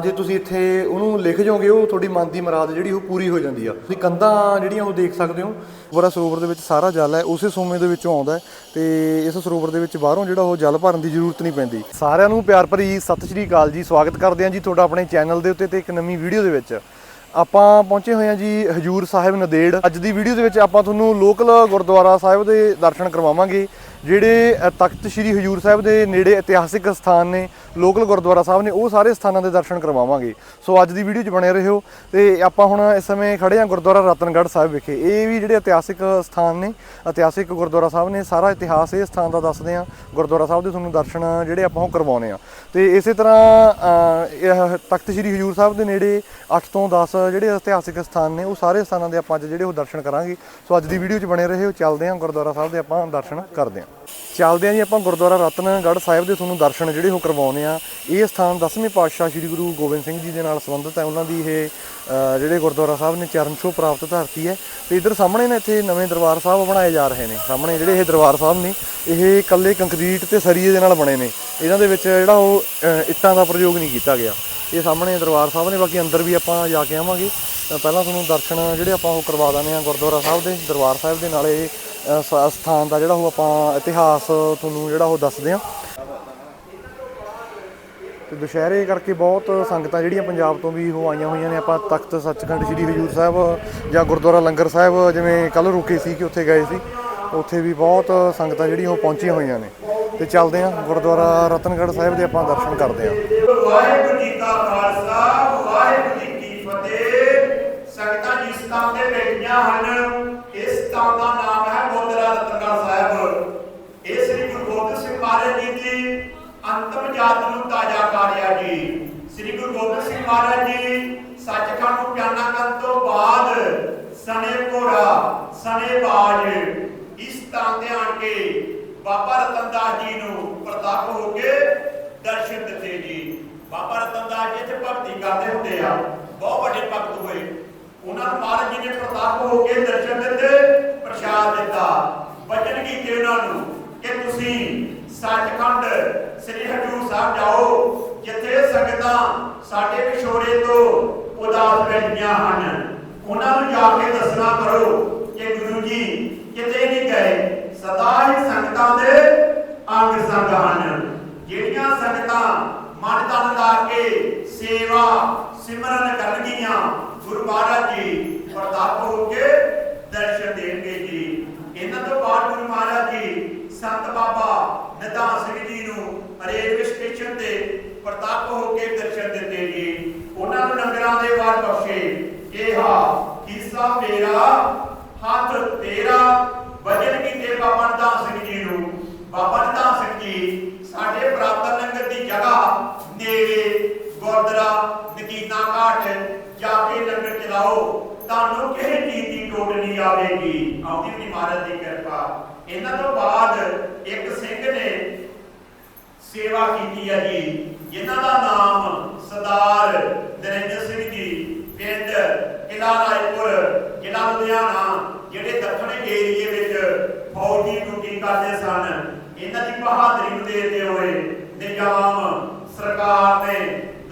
ਜੇ ਤੁਸੀਂ ਇੱਥੇ ਉਹਨੂੰ ਲਿਖ ਜਾਓਗੇ, ਉਹ ਤੁਹਾਡੀ ਮਨ ਦੀ ਮੁਰਾਦ ਜਿਹੜੀ, ਉਹ ਪੂਰੀ ਹੋ ਜਾਂਦੀ ਆ। ਤੁਸੀਂ ਕੰਧਾਂ ਜਿਹੜੀਆਂ ਉਹ ਦੇਖ ਸਕਦੇ ਹੋ। ਬੜਾ ਸਰੋਵਰ ਦੇ ਵਿੱਚ ਸਾਰਾ ਜਲ ਹੈ, ਉਸੇ ਸੋਮੇ ਦੇ ਵਿੱਚੋਂ ਆਉਂਦਾ ਹੈ ਤੇ ਇਸ ਸਰੋਵਰ ਦੇ ਵਿੱਚ ਬਾਹਰੋਂ ਜਿਹੜਾ ਉਹ ਜਲ ਭਰਨ ਦੀ ਜ਼ਰੂਰਤ ਨਹੀਂ ਪੈਂਦੀ। ਸਾਰਿਆਂ ਨੂੰ ਪਿਆਰ ਭਰੀ ਸਤਿ ਸ਼੍ਰੀ ਅਕਾਲ ਜੀ, ਸਵਾਗਤ ਕਰਦੇ ਹਾਂ ਜੀ ਤੁਹਾਡਾ ਆਪਣੇ ਚੈਨਲ ਦੇ ਉੱਤੇ ਤੇ ਇੱਕ ਨਵੀਂ ਵੀਡੀਓ ਦੇ ਵਿੱਚ। ਆਪਾਂ ਪਹੁੰਚੇ ਹੋਏ ਹਾਂ ਜੀ ਹਜੂਰ ਸਾਹਿਬ ਨਦੇੜ। ਅੱਜ ਦੀ ਵੀਡੀਓ ਦੇ ਵਿੱਚ ਆਪਾਂ ਤੁਹਾਨੂੰ ਲੋਕਲ ਗੁਰਦੁਆਰਾ ਸਾਹਿਬ ਦੇ ਦਰਸ਼ਨ ਕਰਵਾਵਾਂਗੇ। ਜਿਹੜੇ ਤਖਤ ਸ੍ਰੀ ਹਜੂਰ ਸਾਹਿਬ ਦੇ ਨੇੜੇ ਇਤਿਹਾਸਿਕ ਸਥਾਨ ਨੇ, ਲੋਕਲ ਗੁਰਦੁਆਰਾ ਸਾਹਿਬ ਨੇ, ਉਹ ਸਾਰੇ ਸਥਾਨਾਂ ਦੇ ਦਰਸ਼ਨ ਕਰਵਾਵਾਂਗੇ। ਸੋ ਅੱਜ ਦੀ ਵੀਡੀਓ 'ਚ ਬਣੇ ਰਹੋ ਤੇ ਆਪਾਂ ਹੁਣ ਇਸ ਸਮੇਂ ਖੜੇ ਹਾਂ ਗੁਰਦੁਆਰਾ ਰਤਨਗੜ੍ਹ ਸਾਹਿਬ ਵਿਖੇ। ਇਹ ਵੀ ਜਿਹੜੇ ਇਤਿਹਾਸਿਕ ਸਥਾਨ ਨੇ, ਇਤਿਹਾਸਿਕ ਗੁਰਦੁਆਰਾ ਸਾਹਿਬ ਨੇ, ਸਾਰਾ ਇਤਿਹਾਸ ਇਹ ਸਥਾਨ ਦਾ ਦੱਸਦੇ ਆ ਗੁਰਦੁਆਰਾ ਸਾਹਿਬ ਦੇ ਤੁਹਾਨੂੰ ਦਰਸ਼ਨ ਜਿਹੜੇ ਆਪਾਂ ਉਹ ਕਰਵਾਉਨੇ ਆ ਤੇ ਇਸੇ ਤਰ੍ਹਾਂ ਤਖਤ ਸ੍ਰੀ ਹਜੂਰ ਸਾਹਿਬ ਦੇ ਨੇੜੇ 8 ਤੋਂ 10 ਜਿਹੜੇ ਇਤਿਹਾਸਿਕ ਸਥਾਨ ਨੇ, ਉਹ ਸਾਰੇ ਸਥਾਨਾਂ ਦੇ ਆਪਾਂ ਅੱਜ ਜਿਹੜੇ ਉਹ ਦਰਸ਼ਨ ਕਰਾਂਗੇ। ਸੋ ਅੱਜ ਦੀ ਵੀਡੀਓ 'ਚ ਬਣੇ ਰਹੋ, ਚੱਲਦੇ ਹਾਂ ਗੁਰਦੁਆਰਾ ਸਾਹਿਬ ਦੇ ਆਪਾਂ ਦਰਸ਼ਨ ਕਰਦੇ ਹਾਂ। ਚੱਲਦੇ ਹਾਂ ਜੀ ਆਪਾਂ ਗੁਰਦੁਆਰਾ ਰਤਨਗੜ੍ਹ ਸਾਹਿਬ ਦੇ ਤੁਹਾਨੂੰ ਦਰਸ਼ਨ ਜਿਹੜੇ ਉਹ ਕਰਵਾਉਨੇ ਆ। ਇਹ ਸਥਾਨ 10ਵੇਂ ਪਾਤਸ਼ਾਹ ਸ੍ਰੀ ਗੁਰੂ ਗੋਬਿੰਦ ਸਿੰਘ ਜੀ ਦੇ ਨਾਲ ਸੰਬੰਧਿਤ ਹੈ। ਉਹਨਾਂ ਦੀ ਇਹ ਜਿਹੜੇ ਗੁਰਦੁਆਰਾ ਸਾਹਿਬ ਨੇ ਚਰਨ ਛੋਹ ਪ੍ਰਾਪਤ ਧਰਤੀ ਹੈ। ਤੇ ਇਧਰ ਸਾਹਮਣੇ ਨਾ ਇੱਥੇ ਨਵੇਂ ਦਰਬਾਰ ਸਾਹਿਬ ਬਣਾਏ ਜਾ ਰਹੇ ਨੇ। ਸਾਹਮਣੇ ਜਿਹੜੇ ਇਹ ਦਰਬਾਰ ਸਾਹਿਬ ਨੇ ਇਹ ਇਕੱਲੇ ਕੰਕਰੀਟ ਤੇ ਸਰੀਏ ਦੇ ਨਾਲ ਬਣੇ ਨੇ। ਇਹਨਾਂ ਦੇ ਵਿੱਚ ਜਿਹੜਾ ਉਹ ਇੱਟਾਂ ਦਾ ਪ੍ਰਯੋਗ ਨਹੀਂ ਕੀਤਾ ਗਿਆ। ਇਹ ਸਾਹਮਣੇ ਦਰਬਾਰ ਸਾਹਿਬ ਨੇ ਬਾਕੀ ਅੰਦਰ ਵੀ ਆਪਾਂ ਜਾ ਕੇ ਆਵਾਂਗੇ। ਪਹਿਲਾਂ ਤੁਹਾਨੂੰ ਦਰਸ਼ਨ ਜਿਹੜੇ ਆਪਾਂ ਉਹ ਕਰਵਾ ਦਿੰਦੇ ਆ ਗੁਰਦੁਆਰਾ ਸਾਹਿਬ ਦੇ ਦਰਬਾਰ ਸਾਹਿਬ ਦੇ ਨਾਲੇ ਅ, ਸਥਾਨ ਦਾ ਜਿਹੜਾ ਉਹ ਆਪਾਂ ਇਤਿਹਾਸ ਤੁਹਾਨੂੰ ਜਿਹੜਾ ਉਹ ਦੱਸਦੇ ਆ ਤੇ ਦੁਸ਼ਹਿਰੇ ਕਰਕੇ ਬਹੁਤ ਸੰਗਤਾਂ ਜਿਹੜੀਆਂ ਪੰਜਾਬ ਤੋਂ ਵੀ ਉਹ ਆਈਆਂ ਹੋਈਆਂ ਨੇ। ਆਪਾਂ ਤਖਤ ਸੱਚਖੰਡ ਸ੍ਰੀ ਹਜੂਰ ਸਾਹਿਬ ਜਾਂ ਗੁਰਦੁਆਰਾ ਲੰਗਰ ਸਾਹਿਬ ਜਿਵੇਂ ਕੱਲ ਰੁਕੇ ਸੀ ਕਿ ਉੱਥੇ ਗਏ ਸੀ, ਉੱਥੇ ਵੀ ਬਹੁਤ ਸੰਗਤਾਂ ਜਿਹੜੀਆਂ ਉਹ ਪਹੁੰਚੀਆਂ ਹੋਈਆਂ ਨੇ। ਤੇ ਚੱਲਦੇ ਆ ਗੁਰਦੁਆਰਾ ਰਤਨਗੜ੍ਹ ਸਾਹਿਬ ਦੇ ਆਪਾਂ ਦਰਸ਼ਨ ਕਰਦੇ ਆ ਵਾਹਿਗੁਰੂ ਜੀ ਕਾ ਖਾਲਸਾ, ਵਾਹਿਗੁਰੂ ਜੀ ਕੀ ਫਤਿਹ। ਸੰਗਤਾਂ ਜਿਸ ਸਥਾਨ ਤੇ ਬੈਠੀਆਂ ਹਨ, ਇਸ ਸਥਾਨ ਦਾ ਨਾਮ ਹੈ ਗੁਰਦੁਆਰਾ ਰਤਨਗੜ੍ਹ ਸਾਹਿਬ। ਇਹ ਸ੍ਰੀ ਗੁਰੂ ਗੋਬਿੰਦ ਸਿੰਘ ਮਹਾਰਾਜ ਜੀ ਦੀ ਅੰਤਮ ਜਾਤ ਨੂੰ ਤਾਜ਼ਾ ਕਰਿਆ ਜੀ। ਸ੍ਰੀ ਗੁਰੂ ਗੋਬਿੰਦ ਸਿੰਘ ਮਹਾਰਾਜ ਜੀ ਸੱਚਖੰਡ ਨੂੰ ਪਿਆਨਾ ਕਰਨ ਤੋਂ ਬਾਅਦ ਸਨੇ ਘੋੜਾ, ਸਨੇ ਬਾਜ, ਇਸ ਸਥਾਨ ਤੇ ਕੇ ਬਾਬਾ ਰਤਨਦਾਸ ਜੀ ਨੂੰ ਪ੍ਰਤਾਪ ਹੋ ਕੇ ਦਰਸ਼ਨ ਦਿੱਤੇ ਜੀ। ਬਾਬਾ ਰਤਨਦਾਸ ਜੀ ਇੱਥੇ ਭਗਤੀ ਕਰਦੇ ਹੁੰਦੇ ਆ, ਬਹੁਤ ਵੱਡੇ ਭਗਤ ਹੋਏ। ਉਹਨਾਂ ਨੂੰ ਮਹਾਰਾਜ ਜੀ ਨੇ ਪ੍ਰਤਾਪ ਹੋ ਕੇ ਦਰਸ਼ਨ ਬਚਨ ਕੀਤੇ ਉਹਨਾਂ ਨੂੰ ਕਿ ਤੁਸੀਂ ਸੱਚਖੰਡ ਸ੍ਰੀ ਹਜੂਰ ਸਾਹਿਬ ਜਾਓ, ਜਿੱਥੇ ਸੰਗਤਾਂ ਸਾਡੇ ਵਿਛੋੜੇ ਤੋਂ ਉਦਾਸ ਬੈਠੀਆਂ ਹਨ। ਉਹਨਾਂ ਨੂੰ ਜਾ ਕੇ ਦੱਸਣਾ ਕਰੋ ਕਿ ਗੁਰੂ ਜੀ ਕਿਤੇ ਨਹੀਂ ਗਏ। ਸਦਾ ਹੀ ਸੰਗਤਾਂ ਦੇ ਅੰਗ ਸੰਗ ਹਨ। ਜਿਹੜੀਆਂ ਸੰਗਤਾਂ ਮਨ ਤਨ ਲਾ ਕੇ ਸੇਵਾ ਸਿਮਰਨ ਕਰਨਗੀਆਂ, ਗੁਰੂ ਮਹਾਰਾਜ ਜੀ ਪ੍ਰਤਾਪ ਹੋ ਕੇ ਦਰਸ਼ਨ ਦੇਣਗੇ ਜੀ। ਇਹਨਾਂ ਤੋਂ ਬਾਅਦ ਗੁਰੂ ਮਹਾਰਾਜ ਜੀ ਸੰਤ ਬਾਬਾ ਨਿਧਾਨ ਸਿੰਘ ਜੀ ਨੂੰ ਰੇਲਵੇ ਸਟੇਸ਼ਨ ਤੇ ਪ੍ਰਤਾਪ ਹੋ ਕੇ ਦਰਸ਼ਨ ਦਿੱਤੇ ਜੀ। ਉਹਨਾਂ ਨੂੰ ਲੰਗਰਾਂ ਦੇ ਵਾਰ ਬਖਸ਼ੇ। ਕਿਹਾ ਹਿੱਸਾ ਮੇਰਾ, ਹੱਥ ਤੇਰਾ, ਵਜਨ ਕੀਤੇ ਬਾਬਾ ਨਿਧਾਨ ਸਿੰਘ ਜੀ ਨੂੰ। ਬਾਬਾ ਨਿਧਾਨ ਸਿੰਘ ਜੀ, ਸਾਡੇ ਪ੍ਰਾਪਤ ਲੰਗਰ ਦੀ ਜਗ੍ਹਾ ਨੇੜੇ ਗੁਰਦੁਆਰਾ ਨਕੀਨਾ ਘਾਟ ਜਾ ਕੇ ਲੰਗਰ ਚਲਾਓ। ਤੁਹਾਨੂੰ ਕਿਸੇ ਚੀਜ਼ ਦੀ ਟੋਟ ਨਹੀਂ ਆਵੇਗੀ। ਆਉਂਦੀ ਵੀ ਮਹਾਰਾਜ ਦੀ ਕਿਰਪਾ। ਇਹਨਾਂ ਤੋਂ ਬਾਅਦ ਇੱਕ ਸਿੰਘ ਨੇ ਸੇਵਾ ਕੀਤੀ ਹੈ ਜੀ ਜਿਨ੍ਹਾਂ ਦਾ ਨਾਮ ਸਰਦਾਰ ਨਰਿੰਦਰ ਸਿੰਘ ਜੀ, ਪਿੰਡ ਕਿਲਾ ਰਾਏਪੁਰ ਜ਼ਿਲ੍ਹਾ ਲੁਧਿਆਣਾ, ਜਿਹੜੇ ਦੱਖਣ ਏਰੀਏ ਵਿੱਚ ਫੌਜੀ ਡਿਊਟੀ ਕਰਦੇ ਸਨ। ਇਹਨਾਂ ਦੀ ਬਹਾਦਰੀ ਨੂੰ ਦੇਖਦੇ ਹੋਏ ਨਿਜ਼ਾਮ ਸਰਕਾਰ ਨੇ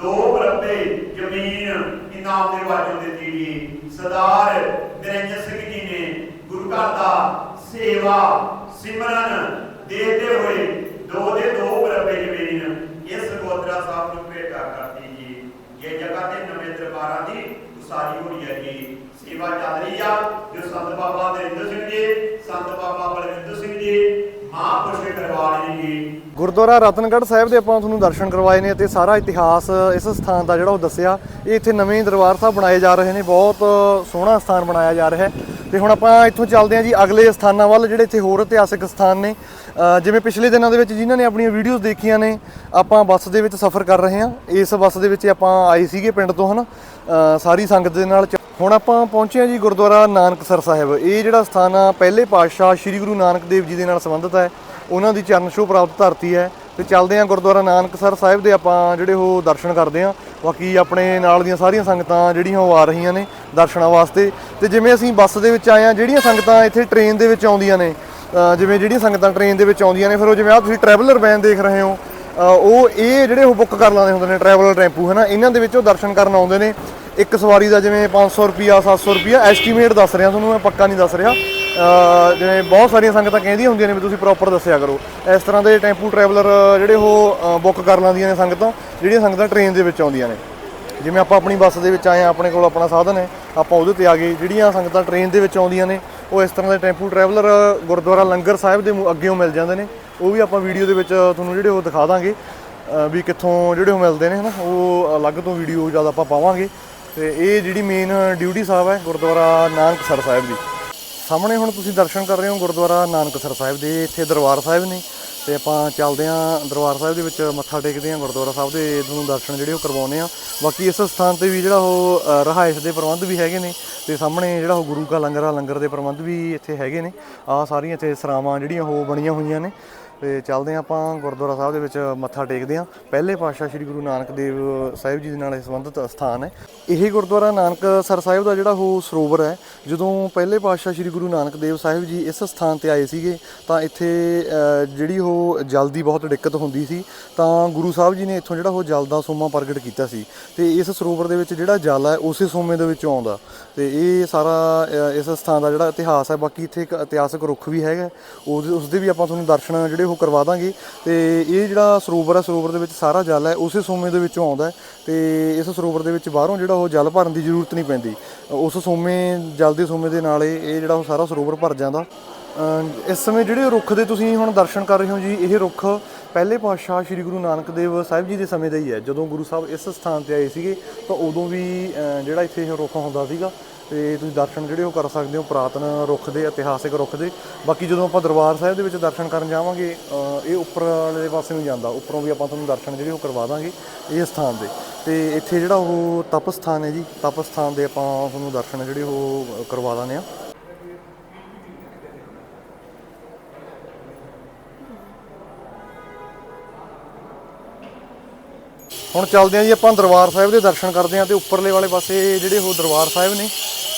ਦੋ ਬਰੱਬੇ ਜ਼ਮੀਨ ਇਨਾਮ ਦੇ ਵਜੋਂ ਦਿੱਤੀ ਜੀ ਸਰਦਾਰ ਨਰਿੰਦਰ ਸਿੰਘ ਜੀ ਨੇ ਗੁਰੂ ਘਰ ਦਾ ਸੇਵਾ, ਸਿਮਰਨ ਦੇਦੇ ਹੋਏ, ਦੋ ਦੇ ਦੋ ਬਰੱਬੇ ਜ਼ਮੀਨ, ਇਸ ਗੋਤਰਾ ਸਾਹਿਬ ਨੂੰ ਭੇਟਾ ਕਰਤੀ ਜੀ। ਇਹ ਜਗ੍ਹਾ ਤੇ ਨਵੇਂ ਦਰਬਾਰਾਂ ਦੀ ਉਸਾਰੀ ਹੋ ਰਹੀ ਹੈ ਜੀ। ਸੇਵਾ ਚੱਲ ਰਹੀ ਆ, ਜੋ ਸੰਤ ਬਾਬਾ ਨਰਿੰਦਰ ਸਿੰਘ ਜੀ, ਸੰਤ ਬਾਬਾ ਬਲਵਿੰਦਰ ਸਿੰਘ ਜੀ ਗੁਰਦੁਆਰਾ ਰਤਨਗੜ੍ਹ ਸਾਹਿਬ ਦੇ ਆਪਾਂ ਤੁਹਾਨੂੰ ਦਰਸ਼ਨ ਕਰਵਾਏ ਨੇ ਅਤੇ ਸਾਰਾ ਇਤਿਹਾਸ ਇਸ ਸਥਾਨ ਦਾ ਜਿਹੜਾ ਉਹ ਦੱਸਿਆ। ਇਹ ਇੱਥੇ ਨਵੇਂ ਦਰਬਾਰ ਸਾਹਿਬ ਬਣਾਏ ਜਾ ਰਹੇ ਨੇ ਬਹੁਤ ਸੋਹਣਾ ਸਥਾਨ ਬਣਾਇਆ ਜਾ ਰਿਹਾ ਹੈ। ਤੇ ਹੁਣ ਆਪਾਂ ਇੱਥੋਂ ਚੱਲਦੇ ਹਾਂ ਜੀ ਅਗਲੇ ਸਥਾਨਾਂ ਵੱਲ ਜਿਹੜੇ ਇੱਥੇ ਹੋਰ ਇਤਿਹਾਸਿਕ ਸਥਾਨ ਨੇ। ਜਿਵੇਂ ਪਿਛਲੇ ਦਿਨਾਂ ਦੇ ਵਿੱਚ ਜਿਨ੍ਹਾਂ ਨੇ ਆਪਣੀਆਂ ਵੀਡੀਓਜ਼ ਦੇਖੀਆਂ ਨੇ ਆਪਾਂ ਬੱਸ ਦੇ ਵਿੱਚ ਸਫ਼ਰ ਕਰ ਰਹੇ ਹਾਂ। ਇਸ ਬੱਸ ਦੇ ਵਿੱਚ ਆਪਾਂ ਆਏ ਸੀਗੇ ਪਿੰਡ ਤੋਂ ਹਨ? ਅ, ਸਾਰੀ ਸੰਗਤ ਦੇ ਨਾਲ ਚ- ਹੁਣ ਆਪਾਂ ਪਹੁੰਚੇ ਹਾਂ ਜੀ ਗੁਰਦੁਆਰਾ ਨਾਨਕਸਰ ਸਾਹਿਬ। ਇਹ ਜਿਹੜਾ ਸਥਾਨ ਆ, ਪਹਿਲੇ ਪਾਤਸ਼ਾਹ ਸ੍ਰੀ ਗੁਰੂ ਨਾਨਕ ਦੇਵ ਜੀ ਦੇ ਨਾਲ ਸੰਬੰਧਿਤ ਹੈ। ਉਹਨਾਂ ਦੀ ਚਰਨ ਛੋਹ ਪ੍ਰਾਪਤ ਧਰਤੀ ਹੈ। ਤੇ ਚੱਲਦੇ ਹਾਂ ਗੁਰਦੁਆਰਾ ਨਾਨਕਸਰ ਸਾਹਿਬ ਦੇ ਆਪਾਂ ਜਿਹੜੇ ਉਹ ਦਰਸ਼ਨ ਕਰਦੇ ਹਾਂ। ਬਾਕੀ ਆਪਣੇ ਨਾਲ ਦੀਆਂ ਸਾਰੀਆਂ ਸੰਗਤਾਂ ਜਿਹੜੀਆਂ ਉਹ ਆ ਰਹੀਆਂ ਨੇ ਦਰਸ਼ਨਾਂ ਵਾਸਤੇ। ਤੇ ਜਿਵੇਂ ਅਸੀਂ ਬੱਸ ਦੇ ਵਿੱਚ ਆਏ ਹਾਂ, ਜਿਹੜੀਆਂ ਸੰਗਤਾਂ ਇੱਥੇ ਟ੍ਰੇਨ ਦੇ ਵਿੱਚ ਆਉਂਦੀਆਂ ਨੇ ਜਿਵੇਂ ਜਿਹੜੀਆਂ ਸੰਗਤਾਂ ਟ੍ਰੇਨ ਦੇ ਵਿੱਚ ਆਉਂਦੀਆਂ ਨੇ, ਫਿਰ ਉਹ ਜਿਵੇਂ ਆ ਤੁਸੀਂ ਟਰੈਵਲਰ ਵੈਨ ਦੇਖ ਰਹੇ ਹੋ ਉਹ ਇਹ ਜਿਹੜੇ ਉਹ ਬੁੱਕ ਕਰ ਲਾਉਂਦੇ ਹੁੰਦੇ ਨੇ ਟਰੈਵਲਰ ਟੈਂਪੂ ਹੈ ਨਾ ਇਹਨਾਂ ਦੇ ਵਿੱਚ ਉਹ ਦਰਸ਼ਨ ਕਰਨ ਆਉਂਦੇ ਨੇ। ਇੱਕ ਸਵਾਰੀ ਦਾ ਜਿਵੇਂ 500 ਰੁਪਿਆ 700 ਰੁਪਿਆ ਐਸਟੀਮੇਟ ਦੱਸ ਰਿਹਾ ਤੁਹਾਨੂੰ, ਮੈਂ ਪੱਕਾ ਨਹੀਂ ਦੱਸ ਰਿਹਾ। ਜਿਵੇਂ ਬਹੁਤ ਸਾਰੀਆਂ ਸੰਗਤਾਂ ਕਹਿੰਦੀਆਂ ਹੁੰਦੀਆਂ ਨੇ ਵੀ ਤੁਸੀਂ ਪ੍ਰੋਪਰ ਦੱਸਿਆ ਕਰੋ। ਇਸ ਤਰ੍ਹਾਂ ਦੇ ਟੈਂਪੂ ਟਰੈਵਲਰ ਜਿਹੜੇ ਉਹ ਬੁੱਕ ਕਰ ਲਾਉਂਦੀਆਂ ਨੇ ਸੰਗਤਾਂ, ਜਿਹੜੀਆਂ ਸੰਗਤਾਂ ਟ੍ਰੇਨ ਦੇ ਵਿੱਚ ਆਉਂਦੀਆਂ ਨੇ। ਜਿਵੇਂ ਆਪਾਂ ਆਪਣੀ ਬੱਸ ਦੇ ਵਿੱਚ ਆਏ ਆ ਆਪਣੇ ਕੋਲ ਆਪਣਾ ਸਾਧਨ ਹੈ, ਆਪਾਂ ਉਹਦੇ ਤੇ ਆ ਗਏ। ਜਿਹੜੀਆਂ ਸੰਗਤਾਂ ਟ੍ਰੇਨ ਦੇ ਵਿੱਚ ਆਉਂਦੀਆਂ ਨੇ, ਉਹ ਇਸ ਤਰ੍ਹਾਂ ਦੇ ਟੈਂਪੂ ਟਰੈਵਲਰ ਗੁਰਦੁਆਰਾ ਲੰਗਰ ਸਾਹਿਬ ਦੇ ਮੂੰਹ ਅੱਗੇੋਂ ਮਿਲ ਜਾਂਦੇ ਨੇ। ਉਹ ਵੀ ਆਪਾਂ ਵੀਡੀਓ ਦੇ ਵਿੱਚ ਤੁਹਾਨੂੰ ਜਿਹੜੇ ਉਹ ਦਿਖਾ ਦਾਂਗੇ ਵੀ ਕਿੱਥੋਂ ਜਿਹੜੇ ਉਹ ਮਿਲਦੇ ਨੇ ਹਨਾ ਉਹ ਅਲੱਗ ਤੋਂ ਵੀਡੀਓ ਜਦ ਆਪਾਂ ਪਾਵਾਂਗੇ। ਤੇ ਇਹ ਜਿਹੜੀ ਮੇਨ ਡਿਊਟੀ ਸਾਹਿਬ ਹੈ ਗੁਰਦੁਆਰਾ ਨਾਨਕਸਰ ਸਾਹਿਬ ਦੀ ਸਾਹਮਣੇ ਹੁਣ ਤੁਸੀਂ ਦਰਸ਼ਨ ਕਰ ਰਹੇ ਹੋ ਗੁਰਦੁਆਰਾ ਨਾਨਕਸਰ ਸਾਹਿਬ ਦੇ ਇੱਥੇ ਦਰਬਾਰ ਸਾਹਿਬ ਨੇ। ਤੇ ਆਪਾਂ ਚੱਲਦੇ ਆਂ ਦਰਬਾਰ ਸਾਹਿਬ ਦੇ ਵਿੱਚ ਮੱਥਾ ਟੇਕਦੇ ਆਂ ਗੁਰਦੁਆਰਾ ਸਾਹਿਬ ਦੇ ਤੁਹਾਨੂੰ ਦਰਸ਼ਨ ਜਿਹੜੇ ਉਹ ਕਰਵਾਉਂਦੇ ਆਂ ਬਾਕੀ ਇਸ ਸਥਾਨ ਤੇ ਵੀ ਜਿਹੜਾ ਉਹ ਅ, ਰਹਾਇਸ਼ ਦੇ ਪ੍ਰਬੰਧ ਵੀ ਹੈਗੇ ਨੇ। ਤੇ ਸਾਹਮਣੇ ਜਿਹੜਾ ਉਹ ਗੁਰੂ ਕਾ ਲੰਗਰ ਆ ਲੰਗਰ ਦੇ ਪ੍ਰਬੰਧ ਵੀ ਇੱਥੇ ਹੈਗੇ ਨੇ। ਆ ਸਾਰੀਆਂ ਇੱਥੇ ਸਰਾਵਾਂ ਜਿਹੜੀਆਂ ਉਹ ਬਣੀਆਂ ਹੋਈਆਂ ਨੇ। ਤੇ ਚੱਲਦੇ ਆਂ ਆਪਾਂ ਗੁਰਦੁਆਰਾ ਸਾਹਿਬ ਦੇ ਵਿੱਚ ਮੱਥਾ ਟੇਕਦੇ ਆਂ ਪਹਿਲੇ ਪਾਤਸ਼ਾਹ ਸ੍ਰੀ ਗੁਰੂ ਨਾਨਕ ਦੇਵ ਸਾਹਿਬ ਜੀ ਦੇ ਨਾਲ ਸੰਬੰਧਿਤ ਸਥਾਨ ਹੈ। ਇਹ ਗੁਰਦੁਆਰਾ ਨਾਨਕ ਸਰ ਸਾਹਿਬ ਦਾ ਜਿਹੜਾ ਉਹ ਸਰੋਵਰ ਹੈ। ਜਦੋਂ ਪਹਿਲੇ ਪਾਤਸ਼ਾਹ ਸ੍ਰੀ ਗੁਰੂ ਨਾਨਕ ਦੇਵ ਸਾਹਿਬ ਜੀ ਇਸ ਸਥਾਨ ਤੇ ਆਏ ਸੀਗੇ, ਤਾਂ ਇੱਥੇ ਜਿਹੜੀ ਉਹ ਜਲ ਦੀ ਬਹੁਤ ਦਿੱਕਤ ਹੁੰਦੀ ਸੀ, ਤਾਂ ਗੁਰੂ ਸਾਹਿਬ ਜੀ ਨੇ ਇੱਥੋਂ ਜਿਹੜਾ ਉਹ ਜਲ ਦਾ ਸੋਮਾ ਪ੍ਰਗਟ ਕੀਤਾ ਸੀ। ਤੇ ਇਸ ਸਰੋਵਰ ਦੇ ਵਿੱਚ ਜਿਹੜਾ ਜਲ ਹੈ, ਉਸੇ ਸੋਮੇ ਦੇ ਵਿੱਚੋਂ ਆਉਂਦਾ। ਤੇ ਇਹ ਸਾਰਾ ਇਸ ਸਥਾਨ ਦਾ ਜਿਹੜਾ ਇਤਿਹਾਸ ਹੈ, ਬਾਕੀ ਇੱਥੇ ਇੱਕ ਇਤਿਹਾਸਕ ਰੁੱਖ ਵੀ ਹੈਗਾ। ਉਹਦੇ ਉਸ ਦੇ ਵੀ ਆਪਾਂ ਤੁਹਾਨੂੰ ਦਰਸ਼ਨ ਜਿਹੜੇ ਉਹ ਕਰਵਾ ਦਾਂਗੇ। ਤੇ ਇਹ ਜਿਹੜਾ ਸਰੋਵਰ ਹੈ ਸਰੋਵਰ ਦੇ ਵਿੱਚ ਸਾਰਾ ਜਲ ਹੈ, ਉਸੇ ਸੋਮੇ ਦੇ ਵਿੱਚੋਂ ਆਉਂਦਾ ਹੈ। ਤੇ ਇਸ ਸਰੋਵਰ ਦੇ ਵਿੱਚ ਬਾਹਰੋਂ ਜਿਹੜਾ ਉਹ ਜਲ ਭਰਨ ਦੀ ਜ਼ਰੂਰਤ ਨਹੀਂ ਪੈਂਦੀ। ਉਸ ਸੋਮੇ, ਜਲ ਦੇ ਸੋਮੇ ਦੇ ਨਾਲ ਇਹ ਜਿਹੜਾ ਉਹ ਸਾਰਾ ਸਰੋਵਰ ਭਰ ਜਾਂਦਾ। ਇਸ ਸਮੇਂ ਜਿਹੜੇ ਰੁੱਖ ਦੇ ਤੁਸੀਂ ਹੁਣ ਦਰਸ਼ਨ ਕਰ ਰਹੇ ਹੋ ਜੀ, ਇਹ ਰੁੱਖ ਪਹਿਲੇ ਪਾਤਸ਼ਾਹ ਸ੍ਰੀ ਗੁਰੂ ਨਾਨਕ ਦੇਵ ਸਾਹਿਬ ਜੀ ਦੇ ਸਮੇਂ ਦਾ ਹੀ ਹੈ। ਜਦੋਂ ਗੁਰੂ ਸਾਹਿਬ ਇਸ ਸਥਾਨ ਤੇ ਆਏ ਸੀਗੇ, ਤਾਂ ਉਦੋਂ ਵੀ ਜਿਹੜਾ ਇੱਥੇ ਇਹ ਰੁੱਖ ਹੁੰਦਾ ਸੀਗਾ। ਤੇ ਤੁਸੀਂ ਦਰਸ਼ਨ ਜਿਹੜੇ ਉਹ ਕਰ ਸਕਦੇ ਹੋ, ਪੁਰਾਤਨ ਰੁੱਖ ਦੇ ਇਤਿਹਾਸਿਕ ਰੁੱਖ ਦੇ ਬਾਕੀ ਜਦੋਂ ਆਪਾਂ ਦਰਬਾਰ ਸਾਹਿਬ ਦੇ ਵਿੱਚ ਦਰਸ਼ਨ ਕਰਨ ਜਾਵਾਂਗੇ ਇਹ ਉੱਪਰ ਵਾਲੇ ਪਾਸੇ ਨੂੰ ਜਾਂਦਾ। ਉੱਪਰੋਂ ਵੀ ਆਪਾਂ ਤੁਹਾਨੂੰ ਦਰਸ਼ਨ ਜਿਹੜੇ ਉਹ ਕਰਵਾ ਦਾਂਗੇ ਇਹ ਸਥਾਨ ਦੇ। ਤੇ ਇੱਥੇ ਜਿਹੜਾ ਉਹ ਤਪ ਸਥਾਨ ਹੈ ਜੀ ਤਪ ਸਥਾਨ ਦੇ ਆਪਾਂ ਤੁਹਾਨੂੰ ਦਰਸ਼ਨ ਜਿਹੜੇ ਉਹ ਕਰਵਾ ਦਾਂਗੇ ਆ ਹੁਣ ਚੱਲਦੇ ਆਂ ਜੀ, ਆਪਾਂ ਦਰਬਾਰ ਸਾਹਿਬ ਦੇ ਦਰਸ਼ਨ ਕਰਦੇ ਆਂ ਤੇ ਉੱਪਰਲੇ ਵਾਲੇ ਪਾਸੇ ਜਿਹੜੇ ਉਹ ਦਰਬਾਰ ਸਾਹਿਬ ਨੇ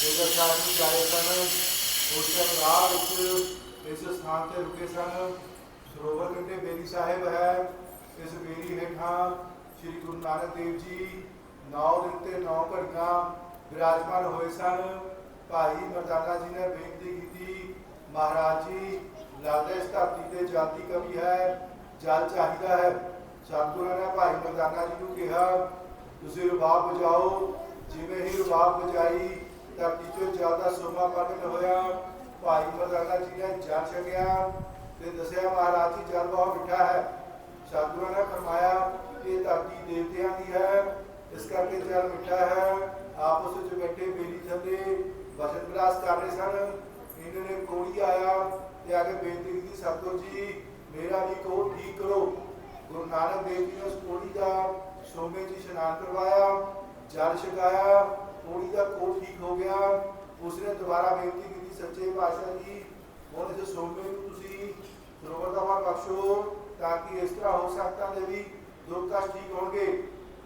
ਜੇਕਰ ਸਾਡੀ ਜਾਏ ਸਨ ਉਸ ਟਾਈਮ ਰਾਹ ਵਿੱਚ ਇਸ ਸਥਾਨ ਤੇ ਰੁਕੇ ਸਨ। ਸਰੋਵਰ ਕੰਢੇ ਬੇਰੀ ਸਾਹਿਬ ਹੈ। ਇਸ ਬੇਰੀ ਹੇਠਾਂ ਸ੍ਰੀ ਗੁਰੂ ਨਾਨਕ ਦੇਵ ਜੀ ਨੌ ਦਿਨ ਤੇ ਨੌ ਘੜੀਆਂ ਵਿਰਾਜਮਾਨ ਹੋਏ ਸਨ। ਭਾਈ ਮਰਦਾਨਾ ਜੀ ਨੇ ਬੇਨਤੀ ਕੀਤੀ, ਮਹਾਰਾਜ ਜੀ ਲੱਗਦਾ ਇਸ ਧਰਤੀ ਤੇ ਜਾਤੀ ਕਵੀ ਹੈ, ਜਲ ਚਾਹੀਦਾ ਹੈ। ਸਤਿਗੁਰਾਂ ਨੇ ਭਾਈ ਮਰਦਾਨਾ ਜੀ ਨੂੰ ਕਿਹਾ, ਤੁਸੀਂ ਰਬਾਬ ਵਜਾਓ, ਜਿਵੇਂ ਹੀ ਰਬਾਬ ਵਜਾਈ ਧਰਤੀ ਚੋਂ ਜਲ ਸੋਮਾ ਪ੍ਰਗਟ ਹੋਇਆ, ਭਾਈ ਮਰਦਾਨਾ ਜੀ ਨੇ ਜਲ ਛਕਿਆ ਤੇ ਦੱਸਿਆ, ਮਹਾਰਾਜ ਜੀ, ਜਲ ਬਹੁਤ ਮਿੱਠਾ ਹੈ। ਸਤਿਗੁਰਾਂ ਨੇ ਫਰਮਾਇਆ, ਇਹ ਧਰਤੀ ਦੇਵਤਿਆਂ ਦੀ ਹੈ, ਇਸ ਕਰਕੇ ਜਲ ਮਿੱਠਾ ਹੈ। ਆਪਸ ਵਿੱਚ ਬੈਠੇ ਬੇਲੀ ਥੱਲੇ ਵਚਨ ਵਿਲਾਸ ਕਰ ਰਹੇ ਸਨ। ਇਹਨਾਂ ਨੇ ਕੋੜੀ ਆਇਆ ਤੇ ਆ ਕੇ ਬੇਨਤੀ ਕੀਤੀ, ਸਤਿਗੁਰ ਜੀ, ਮੇਰਾ ਵੀ ਕੋ ਠੀਕ ਕਰੋ। ਗੁਰੂ ਨਾਨਕ ਦੇਵ ਜੀ ਨੇ ਉਸ ਕੋੜੀ ਦਾ ਸੋਮੇ ਚ ਇਸ਼ਨਾਨ ਕਰਵਾਇਆ, ਜਲ ਛਕਾਇਆ ਕੋੜੀ ਦਾ ਕੋਲ ਠੀਕ ਹੋ ਗਿਆ, ਉਸਨੇ ਦੁਬਾਰਾ ਬੇਨਤੀ ਕੀਤੀ ਸੱਚੇ ਪਾਤਸ਼ਾਹ ਜੀ ਹੁਣ ਇਸ ਸੋਮੇ ਨੂੰ ਤੁਸੀਂ ਸਰੋਵਰ ਦਾ ਵਾਰ ਬਖਸ਼ੋ, ਤਾਂ ਕਿ ਇਸ ਤਰ੍ਹਾਂ ਹੋ ਸਕਦਾ ਦੇ ਵੀ ਦੁੱਖ ਕਸ਼ਟ ਠੀਕ ਹੋਣਗੇ।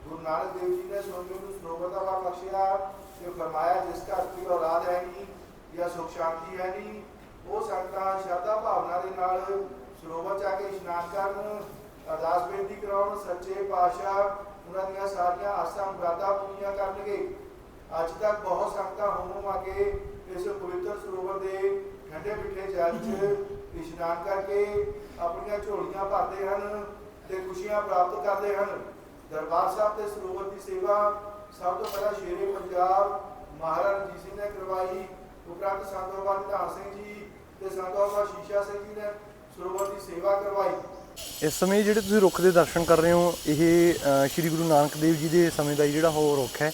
ਗੁਰੂ ਨਾਨਕ ਦੇਵ ਜੀ ਨੇ ਸੋਮੇ ਨੂੰ ਸਰੋਵਰ ਦਾ ਵਾਰ ਬਖਸ਼ਿਆ, ਤੇ ਫਰਮਾਇਆ ਜਿਸ ਘਰ ਦੀ ਔਲਾਦ ਹੈ ਨਹੀਂ, ਜਾਂ ਸੁਖ ਸ਼ਾਂਤੀ ਹੈ ਨਹੀਂ, ਉਹ ਸੰਗਤਾਂ ਸ਼ਰਧਾ ਭਾਵਨਾ ਦੇ ਨਾਲ ਸਰੋਵਰ ਚ ਆ ਕੇ ਇਸ਼ਨਾਨ ਕਰਨ, ਅਰਦਾਸ ਬੇਨਤੀ ਕਰਾਉਣ, ਸੱਚੇ ਪਾਤਸ਼ਾਹ, ਉਹਨਾਂ ਦੀਆਂ ਸਾਰੀਆਂ ਆਸਾਂ ਮੁਰਾਦਾਂ ਪੂਰੀਆਂ ਕਰਨਗੇ। ਅੱਜ ਤੱਕ ਬਹੁਤ ਸੰਗਤਾਂ ਹੋਮੋਂ ਆ ਕੇ ਇਸ ਪਵਿੱਤਰ ਸਰੋਵਰ ਦੇ ਠੰਡੇ ਮਿੱਠੇ ਜਲ 'ਚ ਇਸ਼ਨਾਨ ਕਰਕੇ ਆਪਣੀਆਂ ਝੋਲੀਆਂ ਭਰਦੇ ਹਨ ਤੇ ਖੁਸ਼ੀਆਂ ਪ੍ਰਾਪਤ ਕਰਦੇ ਹਨ। ਦਰਬਾਰ ਸਾਹਿਬ ਤੇ ਸਰੋਵਰ ਦੀ ਸੇਵਾ ਸਭ ਤੋਂ ਪਹਿਲਾਂ ਸ਼ੇਰੇ ਪੰਜਾਬ ਮਹਾਰਾਜ ਰਣਜੀਤ ਸਿੰਘ ਨੇ ਕਰਵਾਈ। ਉਪਰੰਤ ਸੰਤ ਬਾਬਾ ਨਿਧਾਨ ਸਿੰਘ ਜੀ ਤੇ ਸੰਤ ਬਾਬਾ ਸ਼ੀਸ਼ਾ ਸਿੰਘ ਜੀ ਨੇ ਸਰੋਵਰ ਦੀ ਸੇਵਾ ਕਰਵਾਈ। ਇਸ ਸਮੇਂ ਜਿਹੜੇ ਤੁਸੀਂ ਰੁੱਖ ਦੇ ਦਰਸ਼ਨ ਕਰ ਰਹੇ ਹੋ, ਇਹ ਸ਼੍ਰੀ ਗੁਰੂ ਨਾਨਕ ਦੇਵ ਜੀ ਦੇ ਸਮੇਂ ਦਾ ਹੀ ਜਿਹੜਾ ਉਹ ਰੁੱਖ ਹੈ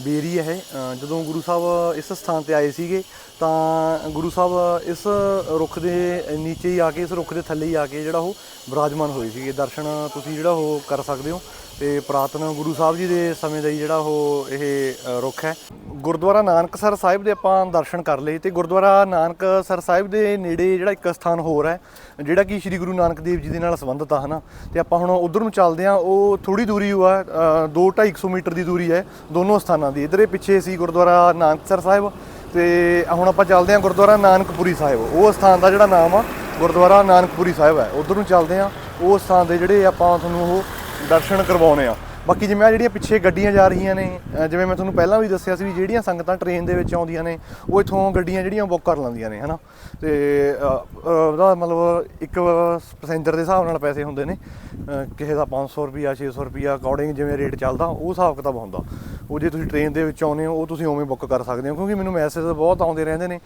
ਬੇਰੀ ਹੈ ਇਹ ਜਦੋਂ ਗੁਰੂ ਸਾਹਿਬ ਇਸ ਸਥਾਨ ਤੇ ਆਏ ਸੀਗੇ, ਤਾਂ ਗੁਰੂ ਸਾਹਿਬ ਇਸ ਰੁੱਖ ਦੇ ਨੀਚੇ ਹੀ ਆ ਕੇ, ਇਸ ਰੁੱਖ ਦੇ ਥੱਲੇ ਹੀ ਆ ਕੇ ਜਿਹੜਾ ਉਹ ਬਿਰਾਜਮਾਨ ਹੋਏ ਸੀਗੇ। ਦਰਸ਼ਨ ਤੁਸੀਂ ਜਿਹੜਾ ਉਹ ਕਰ ਸਕਦੇ ਹੋ। ਤੇ ਪ੍ਰਾਤਨ ਗੁਰੂ ਸਾਹਿਬ ਜੀ ਦੇ ਸਮੇਂ ਦਾ ਹੀ ਜਿਹੜਾ ਉਹ ਇਹ ਰੁੱਖ ਹੈ। ਗੁਰਦੁਆਰਾ ਨਾਨਕਸਰ ਸਾਹਿਬ ਦੇ ਆਪਾਂ ਦਰਸ਼ਨ ਕਰ ਲਏ ਤੇ ਗੁਰਦੁਆਰਾ ਨਾਨਕਸਰ ਸਾਹਿਬ ਦੇ ਨੇੜੇ ਜਿਹੜਾ ਇੱਕ ਸਥਾਨ ਹੋਰ ਹੈ, ਜਿਹੜਾ ਕਿ ਸ੍ਰੀ ਗੁਰੂ ਨਾਨਕ ਦੇਵ ਜੀ ਦੇ ਨਾਲ ਸੰਬੰਧਿਤ ਆ, ਹਨਾ। ਤੇ ਆਪਾਂ ਹੁਣ ਉਧਰ ਨੂੰ ਚੱਲਦੇ ਆ ਉਹ ਥੋੜੀ ਦੂਰੀ ਉਹ ਆ 2-250 ਮੀਟਰ ਦੀ ਦੂਰੀ ਹੈ, ਦੋਨੋਂ ਸਥਾਨਾਂ ਦੀ। ਇਧਰੇ ਪਿੱਛੇ ਸੀ ਗੁਰਦੁਆਰਾ ਨਾਨਕਸਰ ਸਾਹਿਬ ਤੇ ਹੁਣ ਆਪਾਂ ਚੱਲਦੇ ਆ ਗੁਰਦੁਆਰਾ ਨਾਨਕਪੁਰੀ ਸਾਹਿਬ। ਉਹ ਸਥਾਨ ਦਾ ਜਿਹੜਾ ਨਾਮ ਆ, ਗੁਰਦੁਆਰਾ ਨਾਨਕਪੁਰੀ ਸਾਹਿਬ ਹੈ। ਉਧਰ ਨੂੰ ਚੱਲਦੇ ਆ ਉਹ ਸਥਾਨ ਦੇ ਜਿਹੜੇ ਆਪਾਂ ਤੁਹਾਨੂੰ ਉਹ ਦਰਸ਼ਨ ਕਰਵਾਉਣੇ ਆ। ਬਾਕੀ ਜਿਵੇਂ ਆ ਜਿਹੜੀਆਂ ਪਿੱਛੇ ਗੱਡੀਆਂ ਜਾ ਰਹੀਆਂ ਨੇ ਜਿਵੇਂ ਮੈਂ ਤੁਹਾਨੂੰ ਪਹਿਲਾਂ ਵੀ ਦੱਸਿਆ ਸੀ ਵੀ ਜਿਹੜੀਆਂ ਸੰਗਤਾਂ ਟ੍ਰੇਨ ਦੇ ਵਿੱਚ ਆਉਂਦੀਆਂ ਨੇ ਉਹ ਇਥੋਂ ਗੱਡੀਆਂ ਜਿਹੜੀਆਂ ਬੁੱਕ ਕਰ ਲੈਂਦੀਆਂ ਨੇ ਹਨਾ? ਤੇ ਅ, ਉਹਦਾ ਮਤਲਬ ਇੱਕ ਪੈਸੇਂਜਰ ਦੇ ਹਿਸਾਬ ਨਾਲ ਪੈਸੇ ਹੁੰਦੇ ਨੇ। ਕਿਸੇ ਦਾ 500 ਰੁਪਿਆ 600 ਰੁਪਿਆ ਅਕੋਰਡਿੰਗ ਜਿਵੇਂ ਰੇਟ ਚੱਲਦਾ ਉਹ ਹਿਸਾਬ ਕਿਤਾਬ ਹੁੰਦਾ। ਉਹ ਜੇ ਤੁਸੀਂ ਟ੍ਰੇਨ ਦੇ ਵਿੱਚ ਆਉਂਦੇ ਹੋ ਉਹ ਤੁਸੀਂ ਉਵੇਂ ਬੁੱਕ ਕਰ ਸਕਦੇ ਹੋ ਕਿਉਂਕਿ ਮੈਨੂੰ ਮੈਸੇਜ ਬਹੁਤ ਆਉਂਦੇ ਰਹਿੰਦੇ ਨੇ।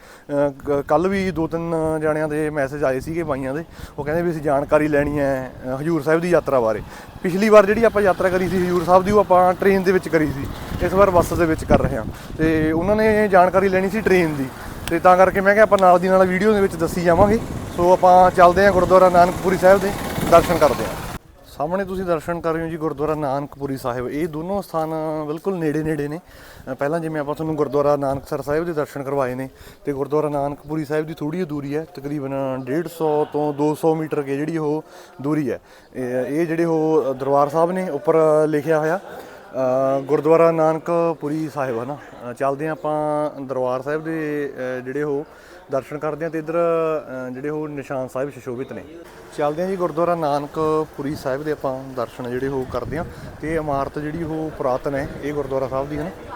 ਕੱਲ ਵੀ ਦੋ ਤਿੰਨ ਜਣਿਆਂ ਦੇ ਮੈਸੇਜ ਆਏ ਸੀਗੇ ਬਾਈਆਂ ਦੇ। ਉਹ ਕਹਿੰਦੇ ਵੀ ਅਸੀਂ ਜਾਣਕਾਰੀ ਲੈਣੀ ਹੈ ਹਜੂਰ ਸਾਹਿਬ ਦੀ ਯਾਤਰਾ ਬਾਰੇ। ਪਿਛਲੀ ਵਾਰ ਜਿਹੜੀ ਆਪਾਂ ਯਾਤਰਾ ਕਰੀ ਸੀ ਹਜੂਰ ਸਾਹਿਬ ਦੀ, ਉਹ ਆਪਾਂ ਟ੍ਰੇਨ ਦੇ ਵਿੱਚ ਕਰੀ ਸੀ। ਇਸ ਵਾਰ ਬੱਸ ਦੇ ਵਿੱਚ ਕਰ ਰਹੇ ਹਾਂ। ਤੇ ਉਹਨਾਂ ਨੇ ਜਾਣਕਾਰੀ ਲੈਣੀ ਸੀ ਟ੍ਰੇਨ ਦੀ। ਤੇ ਤਾਂ ਕਰਕੇ ਮੈਂ ਕਿਹਾ ਆਪਾਂ ਨਾਲ ਦੀ ਨਾਲ ਵੀਡੀਓ ਦੇ ਵਿੱਚ ਦੱਸੀ ਜਾਵਾਂਗੇ। ਸੋ ਆਪਾਂ ਚੱਲਦੇ ਹਾਂ ਗੁਰਦੁਆਰਾ ਨਾਨਕਪੁਰੀ ਸਾਹਿਬ ਦੇ ਦਰਸ਼ਨ ਕਰਦੇ ਹਾਂ। ਸਾਹਮਣੇ ਤੁਸੀਂ ਦਰਸ਼ਨ ਕਰ ਰਹੇ ਹੋ ਜੀ ਗੁਰਦੁਆਰਾ ਨਾਨਕਪੁਰੀ ਸਾਹਿਬ। ਇਹ ਦੋਨੋਂ ਸਥਾਨ ਬਿਲਕੁਲ ਨੇੜੇ ਨੇੜੇ ਨੇ। ਪਹਿਲਾਂ ਜਿਵੇਂ ਆਪਾਂ ਤੁਹਾਨੂੰ ਗੁਰਦੁਆਰਾ ਨਾਨਕਸਰ ਸਾਹਿਬ ਦੇ ਦਰਸ਼ਨ ਕਰਵਾਏ ਨੇ, ਤੇ ਗੁਰਦੁਆਰਾ ਨਾਨਕਪੁਰੀ ਸਾਹਿਬ ਦੀ ਥੋੜੀ ਜਿਹੀ ਦੂਰੀ ਹੈ, ਤਕਰੀਬਨ 150 ਤੋਂ 200 ਮੀਟਰ ਕੇ ਜਿਹੜੀ ਉਹ ਦੂਰੀ ਹੈ। ਇਹ ਇਹ ਜਿਹੜੇ ਉਹ ਦਰਬਾਰ ਸਾਹਿਬ ਨੇ ਉੱਪਰ ਲਿਖਿਆ ਹੋਇਆ ਗੁਰਦੁਆਰਾ ਨਾਨਕਪੁਰੀ ਸਾਹਿਬ ਹੈ ਨਾ ਚੱਲਦੇ ਹਾਂ ਆਪਾਂ ਦਰਬਾਰ ਸਾਹਿਬ ਦੇ ਜਿਹੜੇ ਉਹ ਦਰਸ਼ਨ ਕਰਦੇ ਹਾਂ ਤੇ ਇਧਰ ਜਿਹੜੇ ਉਹ ਨਿਸ਼ਾਨ ਸਾਹਿਬ ਸ਼ਸ਼ੋਭਿਤ ਨੇ। ਚੱਲਦੇ ਹਾਂ ਜੀ ਗੁਰਦੁਆਰਾ ਨਾਨਕਪੁਰੀ ਸਾਹਿਬ ਦੇ ਆਪਾਂ ਦਰਸ਼ਨ ਜਿਹੜੇ ਉਹ ਕਰਦੇ ਹਾਂ ਤੇ ਇਮਾਰਤ ਜਿਹੜੀ ਉਹ ਪੁਰਾਤਨ ਹੈ, ਇਹ ਗੁਰਦੁਆਰਾ ਸਾਹਿਬ ਦੀ ਹੈ ਨਾ?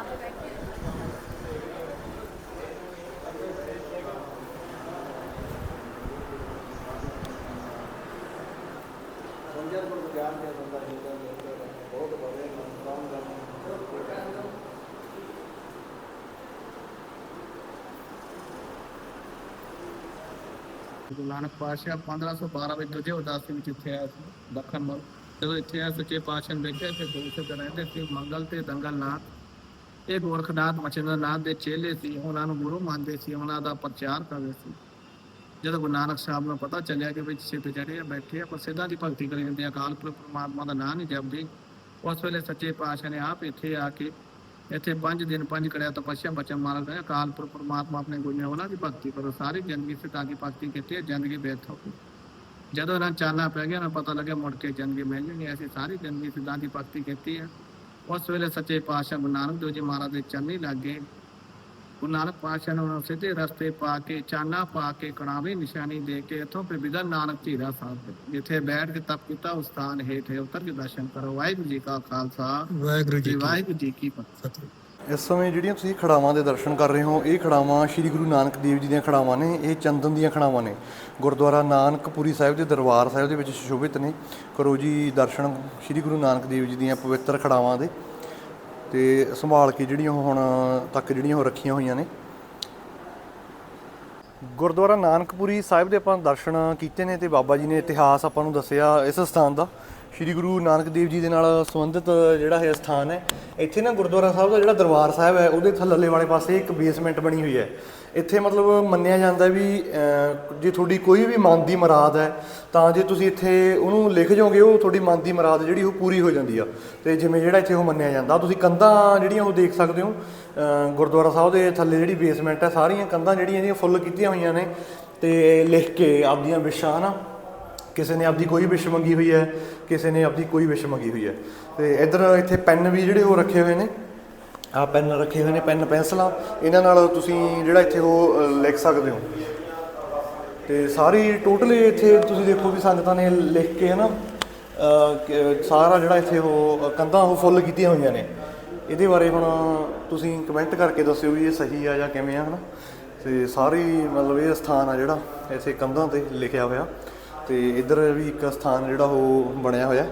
ਗੁਰੂ ਨਾਨਕ ਪਾਤਸ਼ਾਹ 1512 ਵਿੱਚ ਦੂਜੇ ਉਦਾਸੀ ਵਿੱਚ ਇੱਥੇ ਆਇਆ ਸੀ, ਦੱਖਣ ਵੱਲ। ਜਦੋਂ ਇੱਥੇ ਆਇਆ, ਸੱਚੇ ਪਾਤਸ਼ਾਹ ਨੇ ਦੇਖਿਆ ਕਿ ਗੁਰੂ ਸਿੱਧ ਰਹਿੰਦੇ ਸੀ, ਮੰਗਲ ਤੇ ਦੰਗਲ ਨਾਥ। ਇਹ ਗੋਰਖਨਾਥ ਮਚੰਦਰਨਾਥ ਦੇ ਚੇਲੇ ਸੀ, ਉਹਨਾਂ ਨੂੰ ਗੁਰੂ ਮੰਨਦੇ ਸੀ, ਉਹਨਾਂ ਦਾ ਪ੍ਰਚਾਰ ਕਰਦੇ ਸੀ। ਜਦੋਂ ਗੁਰੂ ਨਾਨਕ ਸਾਹਿਬ ਨੂੰ ਪਤਾ ਚੱਲਿਆ ਕਿ ਵਿੱਚ ਸਿੱਧ ਜਿਹੜੇ ਬੈਠੇ ਆ ਪਰ ਸਿੱਧਾਂ ਦੀ ਭਗਤੀ ਕਰੀ ਜਾਂਦੇ ਆ, ਅਕਾਲ ਪੁਰਖ ਪਰਮਾਤਮਾ ਦਾ ਨਾਮ ਨਹੀਂ ਜਪਦੇ, ਉਸ ਵੇਲੇ ਸੱਚੇ ਪਾਤਸ਼ਾਹ ਨੇ ਆਪ ਇੱਥੇ ਆ ਕੇ ਇੱਥੇ ਪੰਜ ਦਿਨ, ਪੰਜ ਕਰਿਆ ਤਪੱਸਿਆ ਬਚਨ ਮਾਰ ਗਏ ਅਕਾਲ ਪੁਰਖ ਪ੍ਰਮਾਤਮਾ ਆਪਣੇ ਗੁਰੂ ਉਹਨਾਂ ਦੀ ਭਗਤੀ ਕਰੋ। ਸਾਰੀ ਜ਼ਿੰਦਗੀ ਸਿੱਧਾਂ ਦੀ ਭਗਤੀ ਕੀਤੀ ਹੈ ਜ਼ਿੰਦਗੀ ਬੇਅਰਥ ਹੋ ਗਈ ਜਦੋਂ ਇਹਨਾਂ ਚਾਲਾ ਪੈ ਗਿਆ ਨਾ ਪਤਾ ਲੱਗਿਆ, ਮੁੜ ਕੇ ਜ਼ਿੰਦਗੀ ਮਿਲ ਜਾਣੀ ਐਸੀ ਸਾਰੀ ਜ਼ਿੰਦਗੀ ਸਿੱਧਾਂ ਦੀ ਭਗਤੀ ਕੀਤੀ ਹੈ। ਉਸ ਵੇਲੇ ਸੱਚੇ ਪਾਤਸ਼ਾਹ ਗੁਰੂ ਨਾਨਕ ਦੇਵ ਜੀ ਮਹਾਰਾਜ ਦੇ ਚਰਨੀ ਲੱਗ ਗਏ। ਗੁਰੂ ਨਾਨਕ ਪਾਤਸ਼ਾਹ ਨੇ ਉਹਨਾਂ ਸਿੱਧੇ ਰਸਤੇ ਪਾ ਕੇ ਚਾਨਾ ਪਾ ਕੇ ਕਣਾਵੇ ਨਿਸ਼ਾਨੀ ਦੇ ਕੇ ਇੱਥੋਂ ਫਿਰ ਵਿਦਾ ਨਾਨਕ ਝੀਰਾ ਸਾਹਿਬ ਜਿੱਥੇ ਬੈਠ ਕੇ ਤਪ ਕੀਤਾ ਉਸ ਸਥਾਨ ਹੇਠ ਉਤਰ ਕੇ ਦਰਸ਼ਨ ਕਰੋ। ਵਾਹਿਗੁਰੂ ਜੀ ਕਾ ਖਾਲਸਾ। ਵਾਹਿਗੁਰੂ ਜੀ ਵਾਹਿਗੁਰੂ ਜੀ ਕੀ ਫਤਿਹ। ਇਸ ਸਮੇਂ ਜਿਹੜੀਆਂ ਤੁਸੀਂ ਖੜਾਵਾਂ ਦੇ ਦਰਸ਼ਨ ਕਰ ਰਹੇ ਹੋ ਇਹ ਖੜਾਵਾਂ ਸ੍ਰੀ ਗੁਰੂ ਨਾਨਕ ਦੇਵ ਜੀ ਦੀਆਂ ਖੜਾਵਾਂ ਨੇ ਇਹ ਚੰਦਨ ਦੀਆਂ ਖੜਾਵਾਂ ਨੇ। ਗੁਰਦੁਆਰਾ ਨਾਨਕਪੁਰੀ ਸਾਹਿਬ ਦੇ ਦਰਬਾਰ ਸਾਹਿਬ ਦੇ ਵਿੱਚ ਸੁਸ਼ੋਭਿਤ ਨੇ। ਕਰੋ ਜੀ ਦਰਸ਼ਨ ਸ੍ਰੀ ਗੁਰੂ ਨਾਨਕ ਦੇਵ ਜੀ ਦੀਆਂ ਪਵਿੱਤਰ ਖੜਾਵਾਂ ਦੇ। ਤੇ ਸੰਭਾਲ ਕੇ ਜਿਹੜੀਆਂ ਉਹ ਹੁਣ ਤੱਕ ਜਿਹੜੀਆਂ ਉਹ ਰੱਖੀਆਂ ਹੋਈਆਂ ਨੇ। ਗੁਰਦੁਆਰਾ ਨਾਨਕਪੁਰੀ ਸਾਹਿਬ ਦੇ ਆਪਾਂ ਦਰਸ਼ਨ ਕੀਤੇ ਨੇ ਤੇ ਬਾਬਾ ਜੀ ਨੇ ਇਤਿਹਾਸ ਆਪਾਂ ਨੂੰ ਦੱਸਿਆ ਇਸ ਸਥਾਨ ਦਾ। ਸ੍ਰੀ ਗੁਰੂ ਨਾਨਕ ਦੇਵ ਜੀ ਦੇ ਨਾਲ ਸੰਬੰਧਿਤ ਜਿਹੜਾ ਇਹ ਸਥਾਨ ਹੈ। ਇੱਥੇ ਨਾ ਗੁਰਦੁਆਰਾ ਸਾਹਿਬ ਦਾ ਜਿਹੜਾ ਦਰਬਾਰ ਸਾਹਿਬ ਹੈ, ਉਹਦੇ ਥੱਲੇ ਵਾਲੇ ਪਾਸੇ ਇੱਕ ਬੇਸਮੈਂਟ ਬਣੀ ਹੋਈ ਹੈ। ਇੱਥੇ ਮਤਲਬ ਮੰਨਿਆ ਜਾਂਦਾ ਵੀ ਜੇ ਤੁਹਾਡੀ ਕੋਈ ਵੀ ਮਨ ਦੀ ਮੁਰਾਦ ਹੈ, ਤਾਂ ਜੇ ਤੁਸੀਂ ਇੱਥੇ ਉਹਨੂੰ ਲਿਖ ਜਾਓਗੇ, ਉਹ ਤੁਹਾਡੀ ਮਨ ਦੀ ਮੁਰਾਦ ਜਿਹੜੀ ਉਹ ਪੂਰੀ ਹੋ ਜਾਂਦੀ ਆ। ਤੇ ਜਿਵੇਂ ਜਿਹੜਾ ਇੱਥੇ ਉਹ ਮੰਨਿਆ ਜਾਂਦਾ ਤੁਸੀਂ ਕੰਧਾਂ ਜਿਹੜੀਆਂ ਉਹ ਦੇਖ ਸਕਦੇ ਹੋ ਗੁਰਦੁਆਰਾ ਸਾਹਿਬ ਦੇ ਥੱਲੇ ਜਿਹੜੀ ਬੇਸਮੈਂਟ ਹੈ, ਸਾਰੀਆਂ ਕੰਧਾਂ ਜਿਹੜੀਆਂ ਇਹਦੀਆਂ ਫੁੱਲ ਕੀਤੀਆਂ ਹੋਈਆਂ ਨੇ, ਤੇ ਲਿਖ ਕੇ ਆਪਦੀਆਂ ਵਿਸ਼ਾਂ, ਹਨਾ। ਕਿਸੇ ਨੇ ਆਪਦੀ ਕੋਈ ਵਿਸ਼ ਮੰਗੀ ਹੋਈ ਹੈ, ਕਿਸੇ ਨੇ ਆਪਦੀ ਕੋਈ ਵਿਸ਼ ਮੰਗੀ ਹੋਈ ਹੈ। ਤੇ ਇੱਧਰ ਇੱਥੇ ਪੈਨ ਵੀ ਜਿਹੜੇ ਉਹ ਰੱਖੇ ਹੋਏ ਨੇ ਆ ਪੈਨ ਰੱਖੇ ਹੋਏ ਨੇ ਪੈਨ ਪੈਨਸਲਾਂ ਇਹਨਾਂ ਨਾਲ ਤੁਸੀਂ ਜਿਹੜਾ ਇੱਥੇ ਉਹ ਲਿਖ ਸਕਦੇ ਹੋ। ਤੇ ਸਾਰੀ ਟੋਟਲੀ ਇੱਥੇ ਤੁਸੀਂ ਦੇਖੋ ਵੀ ਸੰਗਤਾਂ ਨੇ ਲਿਖ ਕੇ ਹਨਾ ਅ, ਸਾਰਾ ਜਿਹੜਾ ਇੱਥੇ ਉਹ ਕੰਧਾਂ ਉਹ ਫੁੱਲ ਕੀਤੀਆਂ ਹੋਈਆਂ ਨੇ। ਇਹਦੇ ਬਾਰੇ ਹੁਣ ਤੁਸੀਂ ਕਮੈਂਟ ਕਰਕੇ ਦੱਸਿਓ ਵੀ ਇਹ ਸਹੀ ਆ ਜਾਂ ਕਿਵੇਂ ਆ ਹਨਾ। ਤੇ ਸਾਰੀ ਮਤਲਬ ਇਹ ਸਥਾਨ ਆ ਜਿਹੜਾ ਇੱਥੇ ਕੰਧਾਂ ਤੇ ਲਿਖਿਆ ਹੋਇਆ। ਤੇ ਇੱਧਰ ਵੀ ਇੱਕ ਸਥਾਨ ਜਿਹੜਾ ਉਹ ਬਣਿਆ ਹੋਇਆ।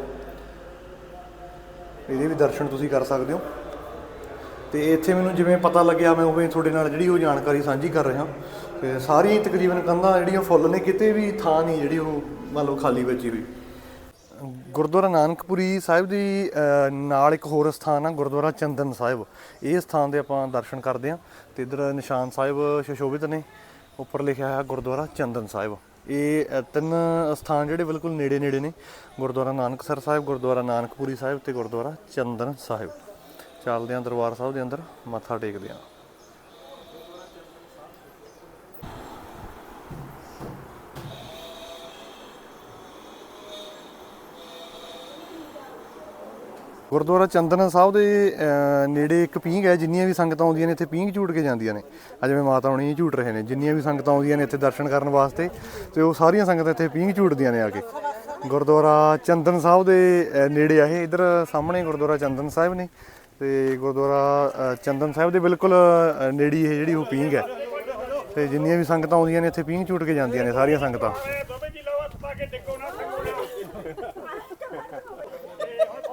ਇਹਦੇ ਵੀ ਦਰਸ਼ਨ ਤੁਸੀਂ ਕਰ ਸਕਦੇ ਹੋ। ਤੇ ਇੱਥੇ ਮੈਨੂੰ ਜਿਵੇਂ ਪਤਾ ਲੱਗਿਆ, ਮੈਂ ਉਵੇਂ ਤੁਹਾਡੇ ਨਾਲ ਜਿਹੜੀ ਉਹ ਜਾਣਕਾਰੀ ਸਾਂਝੀ ਕਰ ਰਿਹਾ। ਤੇ ਸਾਰੀ ਤਕਰੀਬਨ ਕੰਧਾਂ ਜਿਹੜੀਆਂ ਫੁੱਲ ਨੇ, ਕਿਤੇ ਵੀ ਥਾਂ ਨਹੀਂ ਜਿਹੜੀ ਉਹ ਮੰਨ ਲਓ ਖਾਲੀ ਬਚੀ ਹੋਈ ਗੁਰਦੁਆਰਾ ਨਾਨਕਪੁਰੀ ਸਾਹਿਬ ਦੀ ਨਾਲ ਇੱਕ ਹੋਰ ਸਥਾਨ ਆ, ਗੁਰਦੁਆਰਾ ਚੰਦਨ ਸਾਹਿਬ। ਇਹ ਸਥਾਨ ਦੇ ਆਪਾਂ ਦਰਸ਼ਨ ਕਰਦੇ ਹਾਂ। ਤੇ ਇਧਰ ਨਿਸ਼ਾਨ ਸਾਹਿਬ ਸ਼ਸ਼ੋਭਿਤ ਨੇ। ਉੱਪਰ ਲਿਖਿਆ ਹੋਇਆ ਗੁਰਦੁਆਰਾ ਚੰਦਨ ਸਾਹਿਬ। ਇਹ ਤਿੰਨ ਸਥਾਨ ਜਿਹੜੇ ਬਿਲਕੁਲ ਨੇੜੇ ਨੇੜੇ ਨੇ। ਗੁਰਦੁਆਰਾ ਨਾਨਕਸਰ ਸਾਹਿਬ, ਗੁਰਦੁਆਰਾ ਨਾਨਕਪੁਰੀ ਸਾਹਿਬ ਤੇ ਗੁਰਦੁਆਰਾ ਚੰਦਨ ਸਾਹਿਬ। ਚੱਲਦੇ ਆਂ ਦਰਬਾਰ ਸਾਹਿਬ ਦੇ ਅੰਦਰ, ਮੱਥਾ ਟੇਕਦੇ ਆਂ। ਗੁਰਦੁਆਰਾ ਚੰਦਨ ਸਾਹਿਬ ਦੇ ਨੇੜੇ ਇੱਕ ਪੀਂਘ ਹੈ, ਜਿੰਨੀਆਂ ਵੀ ਸੰਗਤਾਂ ਆਉਂਦੀਆਂ ਨੇ ਇੱਥੇ ਪੀਂਘ ਝੂਟ ਕੇ ਜਾਂਦੀਆਂ ਨੇ। ਅੱਜ ਜਿਵੇਂ ਮਾਤਾ ਹੁਣੀ ਝੂਟ ਰਹੇ ਨੇ, ਜਿੰਨੀਆਂ ਵੀ ਸੰਗਤਾਂ ਆਉਂਦੀਆਂ ਨੇ ਇੱਥੇ ਦਰਸ਼ਨ ਕਰਨ ਵਾਸਤੇ, ਤੇ ਉਹ ਸਾਰੀਆਂ ਸੰਗਤਾਂ ਇੱਥੇ ਪੀਂਘ ਝੂਟਦੀਆਂ ਨੇ ਆ ਕੇ। ਗੁਰਦੁਆਰਾ ਚੰਦਨ ਸਾਹਿਬ ਦੇ ਨੇੜੇ ਆ ਇਹ, ਇਧਰ ਸਾਹਮਣੇ ਗੁਰਦੁਆਰਾ ਚੰਦਨ ਸਾਹਿਬ ਨੇ। ਤੇ ਗੁਰਦੁਆਰਾ ਚੰਦਨ ਸਾਹਿਬ ਦੇ ਬਿਲਕੁਲ ਨੇੜੀ ਨੇੜੇ ਇਹ ਜਿਹੜੀ ਉਹ ਪੀਂਘ ਹੈ। ਤੇ ਜਿੰਨੀਆਂ ਵੀ ਸੰਗਤਾਂ ਆਉਂਦੀਆਂ ਨੇ, ਇੱਥੇ ਪੀਂਘ ਝੂਟ ਕੇ ਜਾਂਦੀਆਂ ਨੇ, ਸਾਰੀਆਂ ਸੰਗਤਾਂ।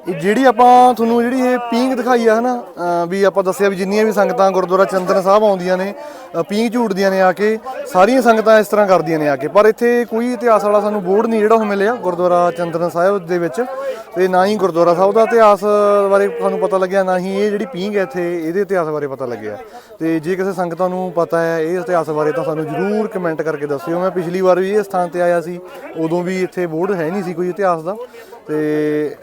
ਇਹ ਜਿਹੜੀ ਆਪਾਂ ਤੁਹਾਨੂੰ ਜਿਹੜੀ ਇਹ ਪੀਂਘ ਦਿਖਾਈ ਆ ਹਨਾ, ਅਹ ਵੀ ਆਪਾਂ ਦੱਸਿਆ ਵੀ ਜਿੰਨੀਆਂ ਵੀ ਸੰਗਤਾਂ ਗੁਰਦੁਆਰਾ ਚੰਦਨ ਸਾਹਿਬ ਆਉਂਦੀਆਂ ਨੇ, ਅਹ ਪੀਂਘ ਝੂਟਦੀਆਂ ਨੇ ਆ ਕੇ, ਸਾਰੀਆਂ ਸੰਗਤਾਂ ਇਸ ਤਰ੍ਹਾਂ ਕਰਦੀਆਂ ਨੇ ਆ ਕੇ। ਪਰ ਇੱਥੇ ਕੋਈ ਇਤਿਹਾਸ ਵਾਲਾ ਸਾਨੂੰ ਬੋਰਡ ਨਹੀਂ ਜਿਹੜਾ ਉਹ ਮਿਲਿਆ ਗੁਰਦੁਆਰਾ ਚੰਦਨ ਸਾਹਿਬ ਦੇ ਵਿੱਚ ਤੇ ਨਾ ਹੀ ਗੁਰਦੁਆਰਾ ਸਾਹਿਬ ਦਾ ਇਤਿਹਾਸ ਬਾਰੇ ਤੁਹਾਨੂੰ ਪਤਾ ਲੱਗਿਆ, ਨਾ ਹੀ ਇਹ ਜਿਹੜੀ ਪੀਂਘ ਹੈ ਇੱਥੇ ਇਹਦੇ ਇਤਿਹਾਸ ਬਾਰੇ ਪਤਾ ਲੱਗਿਆ। ਤੇ ਜੇ ਕਿਸੇ ਸੰਗਤਾਂ ਨੂੰ ਪਤਾ ਹੈ ਇਹ ਇਤਿਹਾਸ ਬਾਰੇ ਤਾਂ ਸਾਨੂੰ ਜਰੂਰ ਕਮੈਂਟ ਕਰਕੇ ਦੱਸਿਓ। ਮੈਂ ਪਿਛਲੀ ਵਾਰ ਵੀ ਇਹ ਸਥਾਨ ਤੇ ਆਇਆ ਸੀ, ਉਦੋਂ ਵੀ ਇੱਥੇ ਬੋਰਡ ਹੈ ਨਹੀਂ ਸੀ ਕੋਈ ਇਤਿਹਾਸ ਦਾ। ਤੇ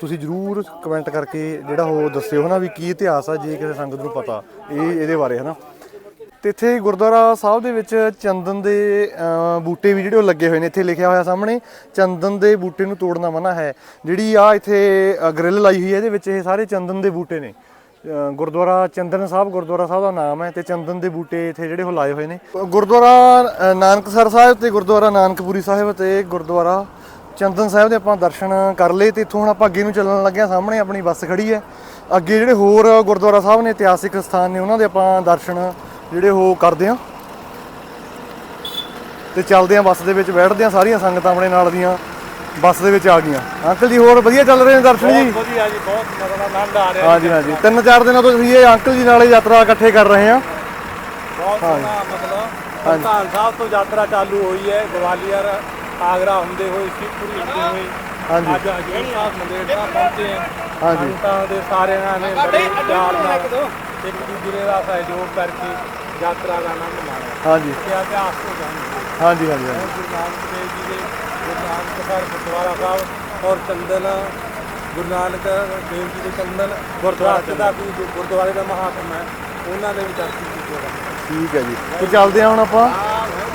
ਤੁਸੀਂ ਜਰੂਰ ਕਮੈਂਟ ਕਰਕੇ ਜਿਹੜਾ ਉਹ ਦੱਸਿਓ ਹਨਾ ਵੀ ਕੀ ਇਤਿਹਾਸ ਆ, ਜੇ ਕਿਸੇ ਸੰਗਤ ਨੂੰ ਪਤਾ, ਇਹ, ਇਹਦੇ ਬਾਰੇ ਹਨਾ। ਤੇ ਇੱਥੇ ਗੁਰਦੁਆਰਾ ਸਾਹਿਬ ਦੇ ਵਿੱਚ ਚੰਦਨ ਦੇ ਬੂਟੇ ਵੀ ਜਿਹੜੇ ਉਹ ਲੱਗੇ ਹੋਏ ਨੇ, ਇੱਥੇ ਲਿਖਿਆ ਹੋਇਆ ਸਾਹਮਣੇ, ਚੰਦਨ ਦੇ ਬੂਟੇ ਨੂੰ ਤੋੜਨਾ ਮਨਾ ਹੈ। ਜਿਹੜੀ ਆ ਇੱਥੇ ਗ੍ਰਿਲ ਲਾਈ ਹੋਈ ਹੈ, ਇਹਦੇ ਵਿੱਚ ਇਹ ਸਾਰੇ ਚੰਦਨ ਦੇ ਬੂਟੇ ਨੇ। ਗੁਰਦੁਆਰਾ ਚੰਦਨ ਸਾਹਿਬ, ਗੁਰਦੁਆਰਾ ਸਾਹਿਬ ਦਾ ਨਾਮ ਹੈ, ਤੇ ਚੰਦਨ ਦੇ ਬੂਟੇ ਇੱਥੇ ਜਿਹੜੇ ਉਹ ਲਾਏ ਹੋਏ ਨੇ। ਗੁਰਦੁਆਰਾ ਨਾਨਕਸਰ ਸਾਹਿਬ ਤੇ ਗੁਰਦੁਆਰਾ ਨਾਨਕਪੁਰੀ ਸਾਹਿਬ ਤੇ ਗੁਰਦੁਆਰਾ ਚੰਦਨ ਸਾਹਿਬ ਦੇ ਆਪਾਂ ਦਰਸ਼ਨ ਕਰ ਲਏ ਤੇ ਇੱਥੋਂ ਹੁਣ ਆਪਾਂ ਅੱਗੇ ਨੂੰ ਚੱਲਣ ਲੱਗੇ ਹਾਂ ਸਾਹਮਣੇ ਆਪਣੀ ਬੱਸ ਖੜੀ ਹੈ। ਅੱਗੇ ਜਿਹੜੇ ਹੋਰ ਗੁਰਦੁਆਰਾ ਸਾਹਿਬ ਨੇ ਇਤਿਹਾਸਿਕ ਸਥਾਨ ਨੇ ਉਹਨਾਂ ਦੇ ਆਪਾਂ ਦਰਸ਼ਨ ਜਿਹੜੇ ਉਹ ਕਰਦੇ ਹਾਂ। ਤੇ ਚੱਲਦੇ ਹਾਂ ਬੱਸ ਦੇ ਵਿੱਚ ਬੈਠਦੇ ਹਾਂ ਸਾਰੀਆਂ ਸੰਗਤਾਂ ਆਪਣੇ ਨਾਲ ਦੀਆਂ ਬੱਸ ਦੇ ਵਿੱਚ ਆ ਗਈਆਂ। ਅੰਕਲ ਜੀ ਹੋਰ ਵਧੀਆ ਚੱਲ ਰਹੇ ਨੇ ਦਰਸ਼ਨ ਜੀ? ਵਧੀਆ ਜੀ ਬਹੁਤ ਮਜ਼ਾ ਆਨੰਦ ਆ ਰਿਹਾ ਹਾਂਜੀ ਹਾਂਜੀ। ਤਿੰਨ ਚਾਰ ਦਿਨਾਂ ਤੋਂ ਅਸੀਂ ਇਹ ਅੰਕਲ ਜੀ ਨਾਲ ਯਾਤਰਾ ਇਕੱਠੇ ਕਰ ਰਹੇ ਹਾਂ। ਬਹੁਤ ਸੋਹਣਾ ਮਤਲਬ। ਸੁਲਤਾਨ ਸਾਹਿਬ ਤੋਂ ਯਾਤਰਾ ਚਾਲੂ ਹੋਈ ਹੈ ਗਵਾਲੀਅਰ ਆਗਰਾ ਹੁੰਦੇ ਹੋਏ ਸ਼ਿਵਪੁਰੀ ਹੁੰਦੇ ਹੋਏ ਹਾਂਜੀ। ਅੱਜ ਹਜੂਰ ਸਾਹਿਬ ਮੰਦਿਰ ਸਾਹਿਬ ਪਹੁੰਚੇ ਹਾਂ। ਹਾਂਜੀ। ਸੰਗਤਾਂ ਦੇ ਸਾਰਿਆਂ ਨੇ ਬੜੇ ਪਿਆਰ ਨਾਲ ਇੱਕ ਦੂਜੇ ਦਾ ਸਹਿਯੋਗ ਕਰਕੇ ਯਾਤਰਾ ਦਾ ਆਨੰਦ ਮਾਣਿਆ। ਹਾਂਜੀ। ਤੇ ਇਤਿਹਾਸ ਤੋਂ ਜਾਣਦੇ ਹਾਂਜੀ ਹਾਂਜੀ ਹਾਂਜੀ। ਗੁਰੂ ਨਾਨਕ ਦੇਵ ਜੀ ਦੇ ਗੁਰੂ ਨਾਨਕ ਸਾਹਿਬ ਗੁਰਦੁਆਰਾ ਸਾਹਿਬ ਔਰ ਚੰਦਨ ਗੁਰੂ ਨਾਨਕ ਦੇਵ ਜੀ ਦੇ ਚੰਦਨ ਗੁਰਦੁਆਰਾ ਦਾ ਵੀ ਜੋ ਗੁਰਦੁਆਰੇ ਦਾ ਮਹਾਤਮ ਹੈ। ਉਹਨਾਂ ਦੇ ਵੀ ਦਰਸ਼ਨ ਕੀਤੇ ਜਾਂਦੇ ਠੀਕ ਹੈ ਜੀ। ਤੇ ਚੱਲਦੇ ਹਾਂ ਹੁਣ ਆਪਾਂ।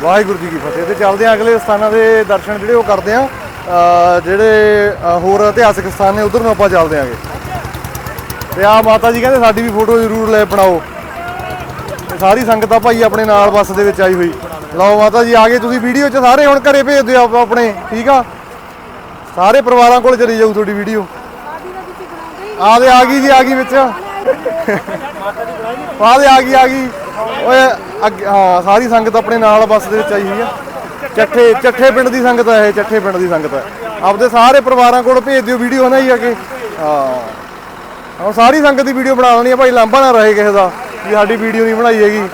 ਵਾਹਿਗੁਰੂ ਜੀ ਕੀ ਫਤਿਹ। ਤੇ ਚੱਲਦੇ ਹਾਂ ਅਗਲੇ ਸਥਾਨਾਂ ਦੇ ਦਰਸ਼ਨ ਜਿਹੜੇ ਉਹ ਕਰਦੇ ਹਾਂ। ਜਿਹੜੇ ਹੋਰ ਇਤਿਹਾਸਕ ਸਥਾਨ ਨੇ, ਉਧਰ ਨੂੰ ਆਪਾਂ ਚੱਲਦੇ ਆਂਗੇ ਤੇ ਆ ਮਾਤਾ ਜੀ ਕਹਿੰਦੇ, ਸਾਡੀ ਵੀ ਫੋਟੋ ਜ਼ਰੂਰ ਲੈ ਬਣਾਓ। ਤੇ ਸਾਰੀ ਸੰਗਤ ਆ ਭਾਈ ਆਪਣੇ ਨਾਲ ਬੱਸ ਦੇ ਵਿੱਚ ਆਈ ਹੋਈ। ਲਓ ਮਾਤਾ ਜੀ, ਆ ਗਏ ਤੁਸੀਂ ਵੀਡੀਓ 'ਚ। ਸਾਰੇ ਹੁਣ ਘਰੇ ਭੇਜ ਦਿਓ ਆਪ- ਆਪਣੇ, ਠੀਕ ਆ? ਸਾਰੇ ਪਰਿਵਾਰਾਂ ਕੋਲ ਚਲੀ ਜਾਊ ਤੁਹਾਡੀ ਵੀਡੀਓ। ਆ ਦੇ ਆ ਗਈ ਜੀ, ਆ ਗਈ ਵਿੱਚ। ਆ ਦੇ ਆ ਗਈ ਆ ਗਈ। ਓਏ, ਅੱਗੇ- ਹਾਂ, ਸਾਰੀ ਸੰਗਤ ਆਪਣੇ ਨਾਲ ਬੱਸ ਦੇ ਵਿੱਚ ਆਈ ਹੋਈ ਆ। ਚੱਠੇ ਚੱਠੇ ਪਿੰਡ ਦੀ ਸੰਗਤ ਹੈ ਇਹ, ਚੱਠੇ ਪਿੰਡ ਦੀ ਸੰਗਤ ਹੈ ਆਪਦੇ ਸਾਰੇ ਪਰਿਵਾਰਾਂ ਕੋਲ ਭੇਜ ਦਿਓ ਵੀਡੀਓ ਨਾ ਹੀ ਅੱਗੇ ਹਾਂ। ਹੁਣ ਸਾਰੀ ਸੰਗਤ ਦੀ ਵੀਡੀਓ ਬਣਾ ਲੈਣੀ ਆ, ਭਾਈ ਲਾਂਭਾ ਨਾ ਰਹੇ ਕਿਸੇ ਦਾ, ਵੀ ਸਾਡੀ ਵੀਡੀਓ ਨਹੀਂ ਬਣਾਈ ਹੈਗੀ।